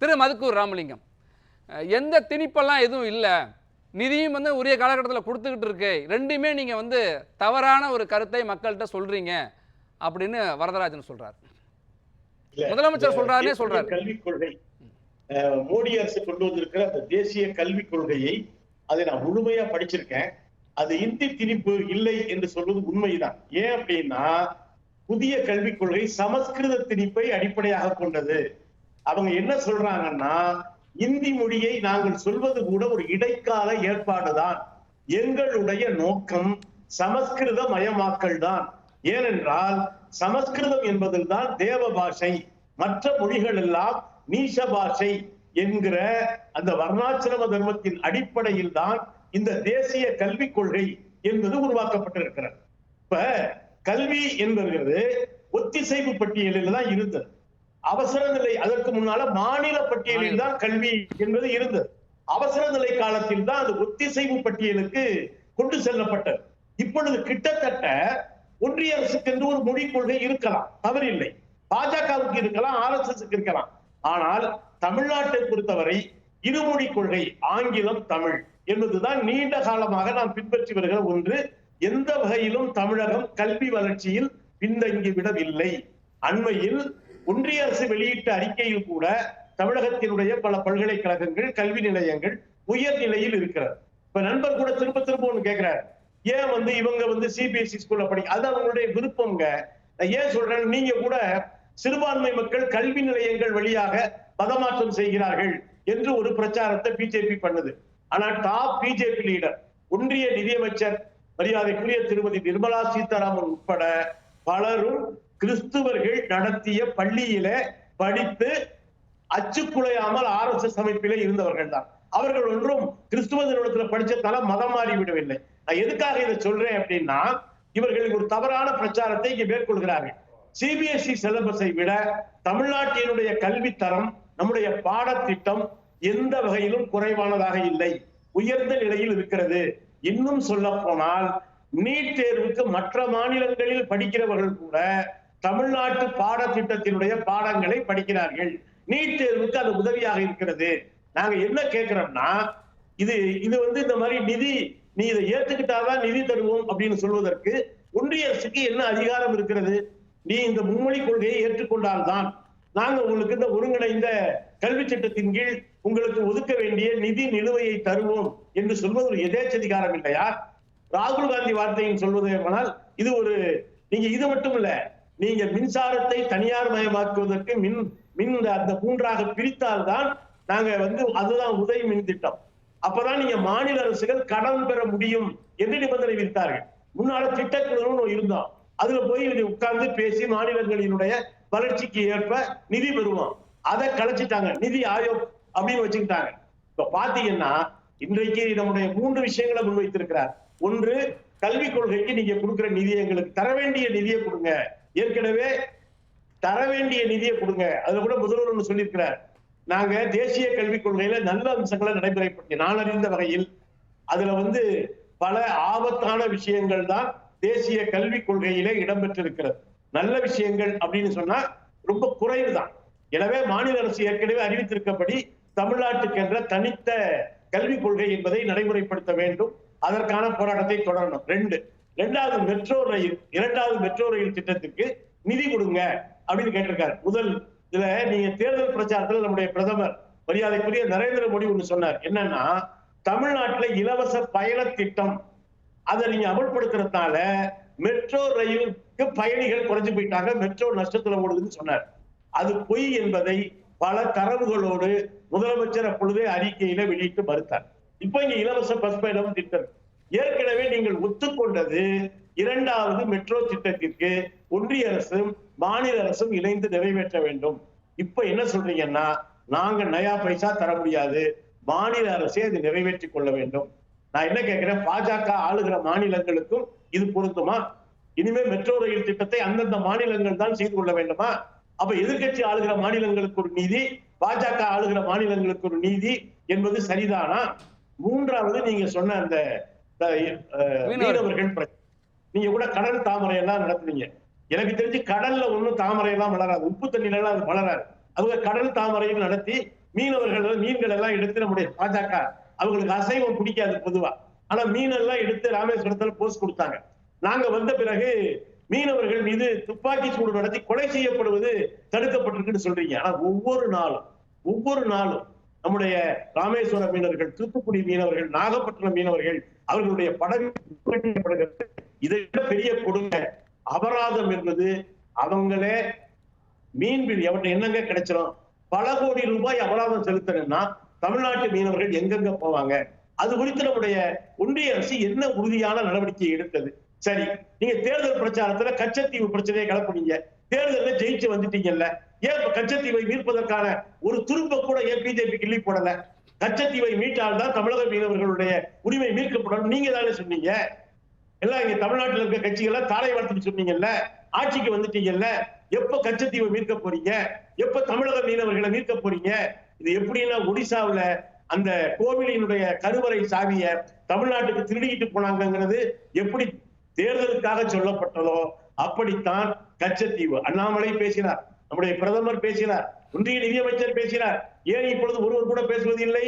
திரு மதுக்கூர் ராமலிங்கம். எந்த திணிப்பெல்லாம் எதுவும் இல்லை. நிதியும் வந்து உரிய காலகட்டத்தில் கொடுத்துக்கிட்டு இருக்கு. ரெண்டுமே நீங்கள் வந்து தவறான ஒரு கருத்தை மக்கள்கிட்ட சொல்கிறீங்க அப்படின்னு வரதராஜன் சொல்கிறார் முதலமைச்சர் சொல்றாருன்னே சொல்றாரு. கல்விக் கொள்கை மோடி அரசு கொண்டு வந்திருக்கிற அந்த தேசிய கல்விக் கொள்கையை அதை நான் முழுமையா படிச்சிருக்கேன். அது இந்தி திணிப்பு இல்லை என்று சொல்வது உண்மைதான். ஏன் அப்படின்னா புதிய கல்விக் கொள்கை சமஸ்கிருத திணிப்பை அடிப்படையாக கொண்டது. அவங்க என்ன சொல்றாங்கன்னா இந்தி மொழியை நாங்கள் சொல்வது கூட ஒரு இடைக்கால ஏற்பாடுதான். எங்களுடைய நோக்கம் சமஸ்கிருத மயமாக்கல் தான். ஏனென்றால் சமஸ்கிருதம் என்பதில்தான் தேவ பாஷை மற்ற மொழிகள் எல்லாம் நீச பாஷை என்கிற அந்த வர்ணாசிரம தர்மத்தின் அடிப்படையில் தான் இந்த தேசிய கல்விக் கொள்கை என்பது உருவாக்கப்பட்டிருக்கிறது. இப்ப கல்வி என்பது ஒத்திசைவு பட்டியலில் தான் இருந்தது. அவசர நிலை அதற்கு முன்னால மாநில பட்டியலில் தான் கல்வி என்பது இருந்தது. அவசர நிலை காலத்தில் தான் அது ஒத்திசைவு பட்டியலுக்கு கொண்டு செல்லப்பட்டது. இப்பொழுது கிட்டத்தட்ட ஒன்றிய அரசுக்கு என்று ஒரு மொழிக் கொள்கை இருக்கலாம் தவறில்லை. பாஜகவுக்கு இருக்கலாம் ஆர் எஸ் இருக்கலாம். ஆனால் தமிழ்நாட்டை பொறுத்தவரை இருமொழி கொள்கை ஆங்கிலம் தமிழ் என்பதுதான் நீண்ட காலமாக நாம் பின்பற்றி வருகிற ஒன்று. எந்த வகையிலும் தமிழகம் கல்வி வளர்ச்சியில் பின்தங்கி விடவில்லை அண்மையில் ஒன்றிய அரசு வெளியிட்ட அறிக்கையில் கூட தமிழகத்தினுடைய பல பல்கலைக்கழகங்கள் கல்வி நிலையங்கள் உயர் நிலையில் இருக்கிறது. இப்ப நண்பர் கூட திரும்ப திரும்ப ஒண்ணு கேட்கிறாரு ஏன் வந்து இவங்க வந்து சிபிஎஸ்சி ஸ்கூல்ல படி அது அவங்களுடைய விருப்பம்ங்க. நான் ஏன் சொல்றேன் நீங்க கூட சிறுபான்மை மக்கள் கல்வி நிலையங்கள் வழியாக பதமாற்றம் செய்கிறார்கள் என்று ஒரு பிரச்சாரத்தை பிஜேபி பண்ணுது. ஆனா டாப் பிஜேபி லீடர் ஒன்றிய நிதியமைச்சர் மரியாதைக்குரிய திருமதி நிர்மலா சீதாராமன் உட்பட பலரும் கிறிஸ்துவர்கள் நடத்திய பள்ளியில படித்து அச்சுக்குலையாமல் ஆர் எஸ் எஸ் அமைப்பிலே இருந்தவர்கள் தான் அவர்கள் ஒன்றும் கிறிஸ்துவ நிறுவனத்துல படிச்சதால மதம் மாறி விடவில்லை. நான் எதுக்காக இதை சொல்றேன் அப்படின்னா இவர்களுக்கு ஒரு தவறான பிரச்சாரத்தை இங்கே மேற்கொள்கிறார்கள். சிபிஎஸ்இ சிலபஸை விட தமிழ்நாட்டினுடைய கல்வி தரம் நம்முடைய பாடத்திட்டம் எந்த வகையிலும் குறைவானதாக இல்லை. உயர்ந்த நிலையில் இருக்கிறது. இன்னும் சொல்ல போனால் நீட் தேர்வுக்கு மற்ற மாநிலங்களில் படிக்கிறவர்கள் கூட தமிழ்நாட்டு பாடத்திட்டத்தினுடைய பாடங்களை படிக்கிறார்கள். நீட் தேர்வுக்கு அது உதவியாக இருக்கிறது. நாங்க என்ன கேட்கிறோம்னா இது இது வந்து இந்த மாதிரி நிதி நீ இதை ஏத்துக்கிட்டாதான் நிதி தருவோம் அப்படின்னு சொல்வதற்கு ஒன்றிய அரசுக்கு என்ன அதிகாரம் இருக்கிறது? நீ இந்த மும்மொழி கொள்கையை ஏற்றுக்கொண்டால்தான் நாங்க உங்களுக்கு இந்த ஒருங்கிணைந்த கல்வி சட்டத்தின் கீழ் உங்களுக்கு ஒதுக்க வேண்டிய நிதி நிலுவையை தருவோம் என்று சொல்வது ஒரு எதேச்சதிகாரம் இல்லையா? ராகுல் காந்தி வார்த்தையின் சொல்வது ஆனால் இது ஒரு நீங்க இது மட்டும் இல்ல நீங்க மின்சாரத்தை தனியார் மயமாக்குவதற்கு மின் மின் அந்த மூன்றாக பிரித்தால்தான் நாங்க வந்து அதுதான் உதவி மின் திட்டம். அப்பதான் நீங்க மாநில அரசுகள் கடன் பெற முடியும் என்று நிபந்தனை விதித்தார்கள். முன்னால திட்டக்குழுன்னு இருந்தோம். அதுல போய் உட்கார்ந்து பேசி மாநிலங்களினுடைய வளர்ச்சிக்கு ஏற்ப நிதி பெறுவோம். அதை கலைச்சிட்டாங்க. நிதி ஆயோக் அப்படின்னு வச்சுக்கிட்டாங்க. இப்ப பாத்தீங்கன்னா இன்றைக்கு நம்முடைய மூன்று விஷயங்களை முன்வைத்திருக்கிறார். ஒன்று கல்விக் கொள்கைக்கு நீங்க கொடுக்குற நிதியை எங்களுக்கு தர வேண்டிய நிதியை கொடுங்க. ஏற்கனவே தர வேண்டிய நிதியை கொடுங்க. அதுல கூட முதல்வர் ஒன்று சொல்லியிருக்கிறார். நாங்க தேசிய கல்விக் கொள்கையில நல்ல அம்சங்களை நடைமுறைப்படுத்தி நான் அறிந்த வகையில் அதுல வந்து பல ஆபத்தான விஷயங்கள் தான் தேசிய கல்விக் கொள்கையிலே இடம்பெற்றிருக்கிறது. நல்ல விஷயங்கள் அப்படின்னு சொன்னா ரொம்ப குறைவு தான் எனவே மாநில அரசு ஏற்கனவே அறிவித்திருக்கபடி தமிழ்நாட்டுக்கென்ற தனித்த கல்விக் கொள்கை என்பதை நடைமுறைப்படுத்த வேண்டும். அதற்கான போராட்டத்தை தொடரணும். ரெண்டு இரண்டாவது மெட்ரோ ரயில் இரண்டாவது மெட்ரோ ரயில் திட்டத்துக்கு நிதி கொடுங்க அப்படின்னு கேட்டிருக்காரு. முதல் இதுல நீங்க தேர்தல் பிரச்சாரத்துல நம்முடைய பிரதமர் மரியாதைக்குரிய நரேந்திர மோடி ஒண்ணு சொன்னார். என்னன்னா தமிழ்நாட்டுல இலவச பயண திட்டம். அதை நீங்க அமல்படுத்துறதுனால மெட்ரோ ரயிலுக்கு பயணிகள் குறைஞ்சு போயிட்டாங்க மெட்ரோ நஷ்டத்துல ஓடுதுன்னு சொன்னார். அது பொய் என்பதை பல தரவுகளோடு முதலமைச்சர் அப்பொழுதே அறிக்கையில வெளியிட்டு மறுத்தார். இப்ப இங்க இலவச பஸ் பயணம் திட்டம். ஏற்கனவே நீங்கள் ஒத்துக்கொண்டது இரண்டாவது மெட்ரோ திட்டத்திற்கு ஒன்றிய அரசும் மாநில அரசும் இணைந்து நிறைவேற்ற வேண்டும். இப்ப என்ன சொல்றீங்கன்னா நாங்க நயா பைசா தர முடியாது. மாநில அரசே அதை நிறைவேற்றிக் கொள்ள வேண்டும். நான் என்ன கேட்கிறேன்? பாஜக ஆளுகிற மாநிலங்களுக்கும் இது பொருந்துமா? இனிமே மெட்ரோ ரயில் திட்டத்தை அந்தந்த மாநிலங்கள் தான் செய்து கொள்ள வேண்டுமா? அப்ப எதிர்க்கட்சி ஆளுகிற மாநிலங்களுக்கு ஒரு நீதி பாஜக ஆளுகிற மாநிலங்களுக்கு ஒரு நீதி என்பது சரிதானா? மூன்றாவது நீங்க சொன்ன அந்த மீனவர்கள் நீங்க கூட கடல் தாமரை எல்லாம் நடத்துனீங்க எனக்கு தெரிஞ்சு கடல்ல ஒண்ணும் தாமரை எல்லாம் வளராது. உப்பு தண்ணில எல்லாம் அது வளராது. அவங்க கடல் தாமரையும் நடத்தி மீனவர்கள் மீன்கள் எல்லாம் எடுத்து நம்முடைய பாஜக அவங்களுக்கு அசைவம் பிடிக்காது பொதுவா. ஆனா மீன் எல்லாம் எடுத்து ராமேஸ்வரத்துல போஸ்ட் கொடுத்தாங்க. நாங்க வந்த பிறகு மீனவர்கள் மீது துப்பாக்கி சூடு நடத்தி கொலை செய்யப்படுவது தடுக்கப்பட்டிருக்குன்னு சொல்றீங்க. ஆனா ஒவ்வொரு நாளும் ஒவ்வொரு நாளும் நம்முடைய ராமேஸ்வர மீனவர்கள் தூத்துக்குடி மீனவர்கள் நாகப்பட்டினம் மீனவர்கள் அவர்களுடைய படகு இதை விட பெரிய கொடுமை அபராதம் என்பது அவங்களே மீன்பிடி அவர்கிட்ட என்னங்க கிடைச்சிரும்? பல கோடி ரூபாய் அபராதம் செலுத்தணும்னா தமிழ்நாட்டு மீனவர்கள் எங்கெங்க போவாங்க? அது குறித்து நம்முடைய ஒன்றிய அரசு என்ன உறுதியான நடவடிக்கை எடுத்தது? சரி நீங்க தேர்தல் பிரச்சாரத்துல கச்சத்தீவு பிரச்சனையை கிளப்புனீங்க. தேர்தலில் ஜெயிச்சு வந்துட்டீங்கல்ல. ஏன் இப்ப கச்சத்தீவை மீட்பதற்கான ஒரு துரும்ப கூட ஏன் பிஜேபி கிள்ளி போடல? கச்சத்தீவை மீட்டால்தான் தமிழக மீனவர்களுடைய உரிமை மீட்கப்படும். நீங்க தானே சொன்னீங்க. எல்லாம் இங்க தமிழ்நாட்டுல இருக்க கட்சிகளை தாரை வளர்த்துட்டு சொன்னீங்கல்ல? ஆட்சிக்கு வந்துட்டீங்கல்ல? எப்ப கச்சத்தீவை மீட்க போறீங்க? எப்ப தமிழக மீனவர்களை மீட்க போறீங்க? இது எப்படின்னா ஒடிசாவுல அந்த கோவிலினுடைய கருவறை சாவிய தமிழ்நாட்டுக்கு திருடிக்கிட்டு போனாங்கங்கிறது எப்படி தேர்தலுக்காக சொல்லப்பட்டதோ அப்படித்தான் கச்சத்தீவு. அண்ணாமலை பேசினார். நம்முடைய பிரதமர் பேசினார் இந்திய நிதியமைச்சர் பேசினார். ஏன் இப்பொழுது ஒருவர் கூட பேசுவதில்லை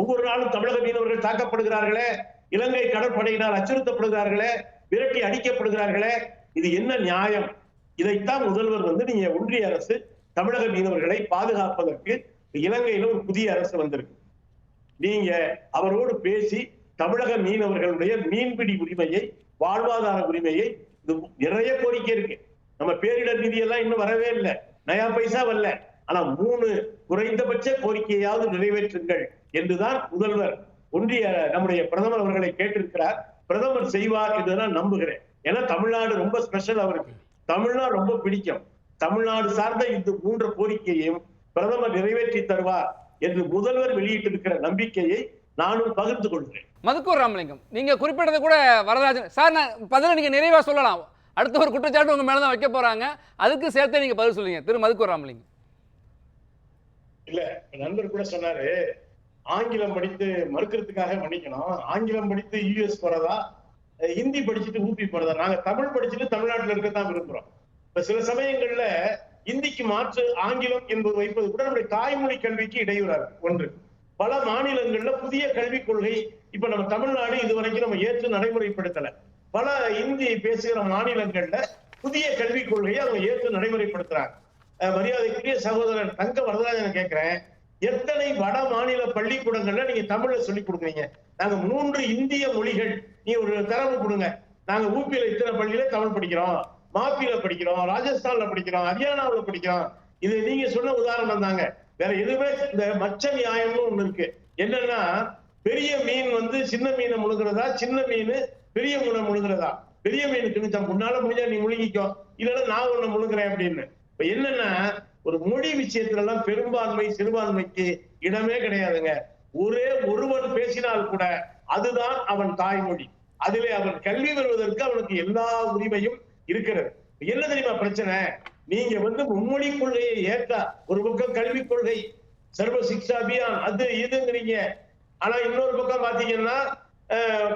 ஒவ்வொரு நாளும் தமிழக மீனவர்கள் தாக்கப்படுகிறார்களே இலங்கை கடற்படையினால் அச்சுறுத்தப்படுகிறார்களே விரட்டி அடிக்கப்படுகிறார்களே இது என்ன நியாயம்? இதைத்தான் முதல்வர் வந்து நீங்க ஒன்றிய அரசு தமிழக மீனவர்களை பாதுகாப்பதற்கு இலங்கையில ஒரு புதிய அரசு வந்திருக்கு. நீங்க அவரோடு பேசி தமிழக மீனவர்களுடைய மீன்பிடி உரிமையை வாழ்வாதார உரிமையை நிறைய கோரிக்கை இருக்கு. நம்ம பேரிடர் நிதியெல்லாம் இன்னும் வரவே இல்லை. நயா பைசா வரல ஆனா மூணு குறைந்தபட்ச கோரிக்கையாவது நிறைவேற்றுங்கள் என்றுதான் முதல்வர் ஒன்றிய நம்முடைய பிரதமர் அவர்களை கேட்டிருக்கிறார். பிரதமர் செய்வார் என்றுதான் நம்புகிறேன். ஏன்னா தமிழ்நாடு ரொம்ப ஸ்பெஷல் அவருக்கு. தமிழ்நாடு ரொம்ப பிடிக்கும். தமிழ்நாடு சார்ந்த இந்த மூன்று கோரிக்கையையும் பிரதமர் நிறைவேற்றி தருவார் என்று முதல்வர் வெளியிட்டிருக்கிற நம்பிக்கையை நானும் பகிர்ந்து கொள்கிறேன். மதுக்கூர் ராமலிங்கம் நீங்க குறிப்பிட்டது கூட வரராஜன் சார் நான் பதில நீங்க நிறைவா சொல்லலாம். அடுத்த ஒரு குற்றச்சாட்டு உங்க மேலதான் வைக்க போறாங்க. அதுக்கு சேர்த்தே நீங்க பதில் சொல்லுங்க. திரு. மதுக்கூர் ராமலிங்கம் இல்ல நண்பர் கூட சொன்னாரு ஆங்கிலம் படித்து மறுக்கிறதுக்காக மன்னிக்கணும். ஆங்கிலம் படித்து யூஎஸ் போறதா? ஹிந்தி படிச்சுட்டு ஊபி போறதா? நாங்க தமிழ் படிச்சுட்டு தமிழ்நாட்டுல இருக்கத்தான் விரும்புறோம். இப்ப சில சமயங்கள்ல இந்திக்கு மாற்று ஆங்கிலம் என்பது வைப்பது கூட நம்முடைய தாய்மொழி கல்விக்கு இடையூறாரு ஒன்று. பல மாநிலங்கள்ல புதிய கல்விக் கொள்கை இப்ப நம்ம தமிழ்நாடு இது வரைக்கும் நம்ம ஏற்று நடைமுறைப்படுத்தல. பல இந்தி பேசுகிற மாநிலங்கள்ல புதிய கல்விக் கொள்கையை அவங்க ஏற்று நடைமுறைப்படுத்துறாங்க. மரியாதைக்குரிய சகோதரர் தங்க வரதராஜன் கேட்கிறேன் எத்தனை வட மாநில பள்ளிக்கூடங்கள்ல நீங்க தமிழ்ல சொல்லி கொடுக்குறீங்க? நாங்க மூன்று இந்திய மொழிகள். நீ ஒரு தரவு கொடுங்க. நாங்க ஊப்பியில இத்தனை பள்ளியில தமிழ் படிக்கிறோம். மாப்பில படிக்கிறோம். ராஜஸ்தான்ல படிக்கிறோம். ஹரியானாவுல படிக்கிறோம். இது நீங்க சொன்ன உதாரணம் தாங்க. வேற எதுவுமே இந்த மச்ச நியாயம்னு ஒண்ணு இருக்கு. என்னன்னா பெரிய மீன் வந்து சின்ன மீனை முழுங்குறதா சின்ன மீன் பெரிய மீனை முழுகிறதா? பெரிய மீனுக்கு திணிச்சா முன்னால முடிஞ்சா நீ முழுங்கிக்கோ. இல்லைன்னா நான் உன்னை முழுங்குறேன் அப்படின்னு. இப்ப என்னன்னா ஒரு மொழி விஷயத்துல எல்லாம் பெரும்பான்மை சிறுபான்மைக்கு இடமே கிடையாதுங்க. ஒரே ஒருவன் பேசினால் கூட அதுதான் அவன் தாய்மொழி. அதிலே அவன் கல்வி பெறுவதற்கு அவனுக்கு எல்லா உரிமையும் இருக்கிறது. என்ன தெரியுமா பிரச்சனை? நீங்க வந்து மும்மொழி கொள்கையை ஏற்றா ஒரு பக்கம் கல்விக் கொள்கை சர்வ சிக்ஷா அபியான் அது இதுங்கிறீங்க. ஆனா இன்னொரு பக்கம் பாத்தீங்கன்னா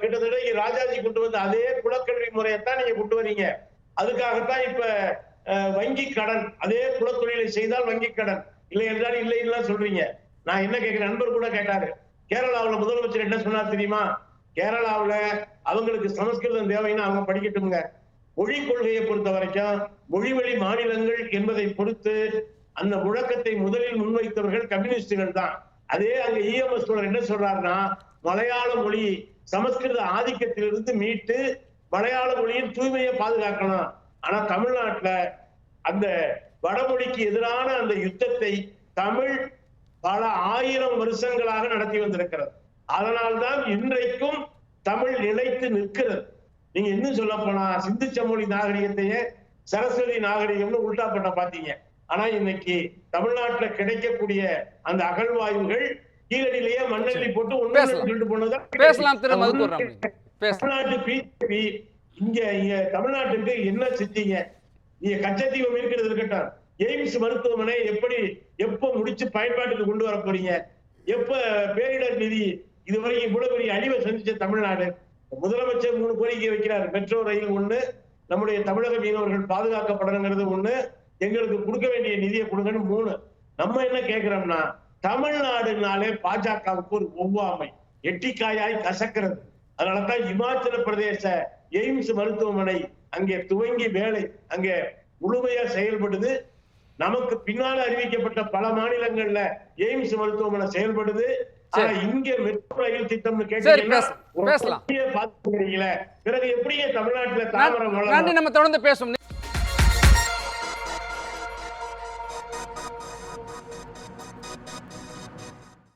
கிட்டத்தட்ட இங்க ராஜாஜி கொண்டு வந்த அதே குலக்கல்வி முறையத்தான் நீங்க கொண்டு வரீங்க. அதுக்காகத்தான் இப்ப வங்கி கடன் அதே குலத்தொழிலை செய்தால் வங்கி கடன். இல்லை என்றால் இல்லை இல்லைன்னு சொல்றீங்க. நான் என்ன கேட்கிறேன்? நண்பர் கூட கேட்டாரு. கேரளாவில் முதலமைச்சர் என்ன சொன்னார் தெரியுமா? கேரளாவில் அவங்களுக்கு சமஸ்கிருதம் தேவைன்னு அவங்க படிக்கட்டுங்க மொழி கொள்கையை பொறுத்த வரைக்கும் மொழிவழி மாநிலங்கள் என்பதை பொறுத்து அந்த முழக்கத்தை முதலில் முன்வைத்தவர்கள் கம்யூனிஸ்டுகள் தான். அதே அங்க இஎம்எஸ் என்ன சொல்றாருன்னா மலையாள மொழி சமஸ்கிருத ஆதிக்கத்திலிருந்து மீட்டு மலையாள மொழியின் தூய்மையை பாதுகாக்கணும். ஆனா தமிழ்நாட்டுல அந்த வடமொழிக்கு எதிரான அந்த யுத்தத்தை தமிழ் பல ஆயிரம் வருஷங்களாக நடத்தி வந்திருக்கிறது. அதனால்தான் இன்றைக்கும் தமிழ் நிலைத்து நிற்கிறது. நீங்க இன்னும் சொல்ல போனா சிந்து சமொழி நாகரிகத்தையே சரஸ்வதி நாகரிகம்னு உல்டா பண்ண பாத்தீங்க. ஆனா இன்னைக்கு தமிழ்நாட்டுல கிடைக்கக்கூடிய அந்த அகழ்வாய்வுகள் கீழடியிலேயே மண்ணெல்லி போட்டு ஒண்ணு. சொல்லிட்டு போனதுதான் பேசலாம் திரு மதுக்கூர் தமிழ்நாட்டு பிஜேபி இங்க இங்க தமிழ்நாட்டுக்கு என்ன செஞ்சீங்க? நீங்க கச்சத்தீவு இருக்கிறது இருக்கட்டும். எய்ம்ஸ் மருத்துவமனை எப்படி எப்ப முடிச்சு பயன்பாட்டுக்கு கொண்டு வர போறீங்க? எப்ப பேரிடர் நிதி இதுவரைக்கும் இவ்வளவு பெரிய அழிவை சந்திச்ச தமிழ்நாடு? முதலமைச்சர் மூணு கோரிக்கை வைக்கிறார். மெட்ரோ ரயில் ஒண்ணு நம்முடைய தமிழக மீனவர்கள் பாதுகாக்கப்படணுங்கிறது ஒண்ணு எங்களுக்கு கொடுக்க வேண்டிய நிதியை கொடுங்கன்னு மூணு. நம்ம என்ன கேக்குறோம்னா தமிழ்நாடுனாலே பாஜகவுக்கு ஒரு ஒவ்வாமை. எட்டிக்காயாய் கசக்கிறது. அதனாலதான் இமாச்சல பிரதேச எய்ம்ஸ் மருத்துவமனை அங்கே துவங்கி வேலை அங்கே முழுமையா செயல்படுது. நமக்கு பின்னால அறிவிக்கப்பட்ட பல மாநிலங்கள்ல எய்ம்ஸ் மருத்துவமனை செயல்படுது. ஆனா இங்க மெட்ரோ ரயில் திட்டம்னு கேட்டீங்கன்னா. பிறகு எப்படிங்க தமிழ்நாட்டுல தாமரம் நம்ம தொடர்ந்து பேசுவோம்.